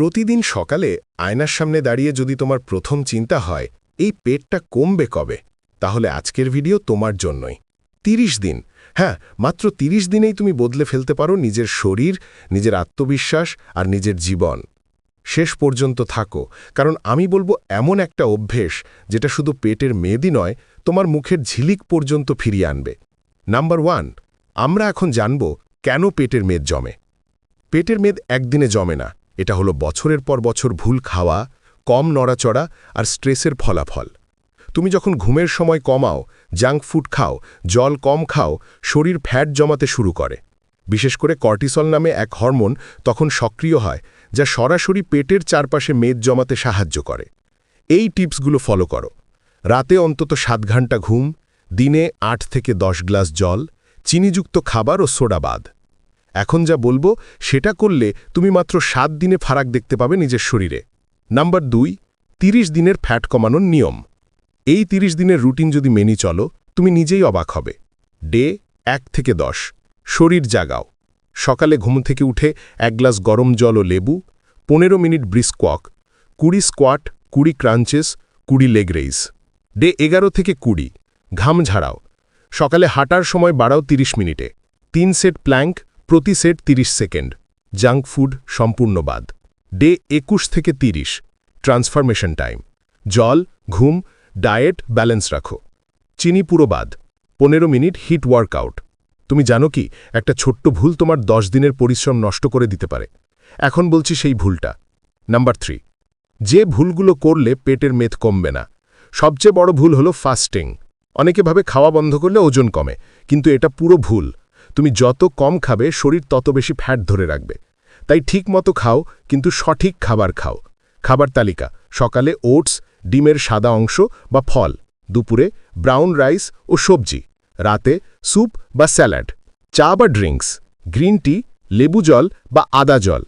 প্রতিদিন সকালে আয়নার সামনে দাঁড়িয়ে যদি তোমার প্রথম চিন্তা হয়, এই পেটটা কমবে কবে? তাহলে আজকের ভিডিও তোমার জন্যই। ৩০ দিন। হ্যাঁ মাত্র ৩০ দিনেই তুমি বদলে ফেলতে পারো নিজের শরীর, নিজের আত্মবিশ্বাস আর নিজের জীবন। শেষ পর্যন্ত থাকো। কারণ আমি বলব এমন একটা অভ্যেস যেটা শুধু পেটের মেয়েদি নয়, তোমার মুখের ঝিলিক পর্যন্ত ফিরিয়ে আনবে। নাম্বার ওয়ান, আমরা এখন জানব কেন পেটের মেদ জমে। পেটের মেদ একদিনে জমে না। এটা হলো বছরের পর বছর ভুল খাওয়া, কম নড়াচড়া আর স্ট্রেসের ফলাফল। তুমি যখন ঘুমের সময় কমাও, জাঙ্ক ফুড খাও, জল কম খাও, শরীর ফ্যাট জমাতে শুরু করে। বিশেষ করে কর্টিসল নামে এক হরমোন তখন সক্রিয় হয়, যা সরাসরি পেটের চারপাশে মেদ জমাতে সাহায্য করে। এই টিপসগুলো ফলো করো। রাতে অন্তত সাত ঘণ্টা ঘুম, দিনে আট থেকে দশ গ্লাস জল, চিনিযুক্ত খাবার ও সোডা বাদ। এখন যা বলব, সেটা করলে তুমি মাত্র সাত দিনে ফারাক দেখতে পাবে নিজের শরীরে। নাম্বার দুই ৩০ দিনের ফ্যাট কমানোর নিয়ম। এই ৩০ দিনের রুটিন যদি মেনে চলো, তুমি নিজেই অবাক হবে। ডে, এক থেকে দশ। শরীর জাগাও। সকালে ঘুম থেকে উঠে এক গ্লাস গরম জল ও লেবু, পনেরো মিনিট ব্রিস্ক ওয়াক। কুড়ি স্কোয়াট, কুড়ি ক্রাঞ্চেস, কুড়ি লেগ রেইস। ডে এগারো থেকে কুড়ি। ঘাম ঝাড়াও। সকালে হাঁটার সময় বাড়াও ৩০ মিনিটে। তিন সেট প্ল্যাঙ্ক প্রতি সেট ৩০ সেকেন্ড। জাঙ্ক ফুড সম্পূর্ণ বাদ। ডে একুশ থেকে ৩০ ট্রান্সফরমেশন টাইম। জল, ঘুম, ডায়েট ব্যালেন্স রাখো। চিনি পুরো বাদ। পনেরো মিনিট হিট ওয়ার্কআউট। তুমি জানো কি, একটা ছোট্ট ভুল তোমার দশ দিনের পরিশ্রম নষ্ট করে দিতে পারে। এখন বলছি সেই ভুলটা। Number three. যে ভুলগুলো করলে পেটের মেদ কমবে না। সবচেয়ে বড় ভুল হলো ফাস্টিং। অনেকে ভাবে খাওয়া বন্ধ করলে ওজন কমে, কিন্তু এটা পুরো ভুল। তুমি যত কম খাবে, শরীর তত বেশি ফ্যাট ধরে রাখবে। তাই ঠিক মতো খাও, কিন্তু সঠিক খাবার খাও। খাবার তালিকা, সকালে ওটস, ডিমের সাদা অংশ বা ফল, দুপুরে ব্রাউন রাইস ও সবজি, রাতে স্যুপ বা স্যালাড, চা বা ড্রিঙ্কস, গ্রিন টি, লেবু জল বা আদা জল।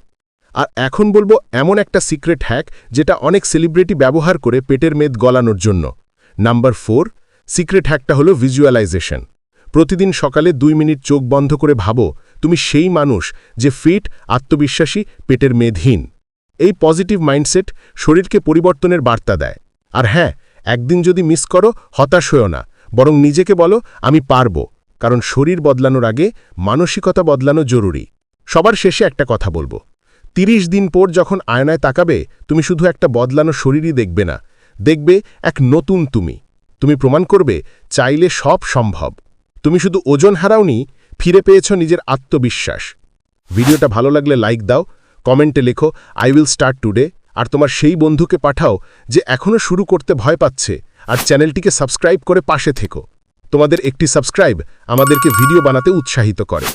আর এখন বলব এমন একটা সিক্রেট হ্যাক যেটা অনেক সেলিব্রিটি ব্যবহার করে পেটের মেদ গলানোর জন্য। নাম্বার ফোর, সিক্রেট হ্যাকটা হলো ভিজুয়ালাইজেশন। প্রতিদিন সকালে দুই মিনিট চোখ বন্ধ করে ভাবো, তুমি সেই মানুষ যে ফিট, আত্মবিশ্বাসী, পেটের মেদহীন এই পজিটিভ মাইন্ডসেট শরীরকে পরিবর্তনের বার্তা দেয়। আর হ্যাঁ একদিন যদি মিস করো, হতাশ হয়েও না, বরং নিজেকে বলো, আমি পারব, কারণ শরীর বদলানোর আগে মানসিকতা বদলানো জরুরি। সবার শেষে একটা কথা বলব। ৩০ দিন পর যখন আয়নায় তাকাবে, তুমি শুধু একটা বদলানো শরীরই দেখবে না, দেখবে এক নতুন তুমি। তুমি প্রমাণ করবে, চাইলে সব সম্ভব। তুমি শুধু ওজন হারাওনি, ফিরে পেয়েছ নিজের আত্মবিশ্বাস। ভিডিওটা ভালো লাগলে লাইক দাও কমেন্টে লেখো আই উইল স্টার্ট টুডে আর তোমার সেই বন্ধুকে পাঠাও যে এখনও শুরু করতে ভয় পাচ্ছে আর চ্যানেলটিকে সাবস্ক্রাইব করে পাশে থেকো। তোমাদের একটি সাবস্ক্রাইব আমাদেরকে ভিডিও বানাতে উৎসাহিত করে।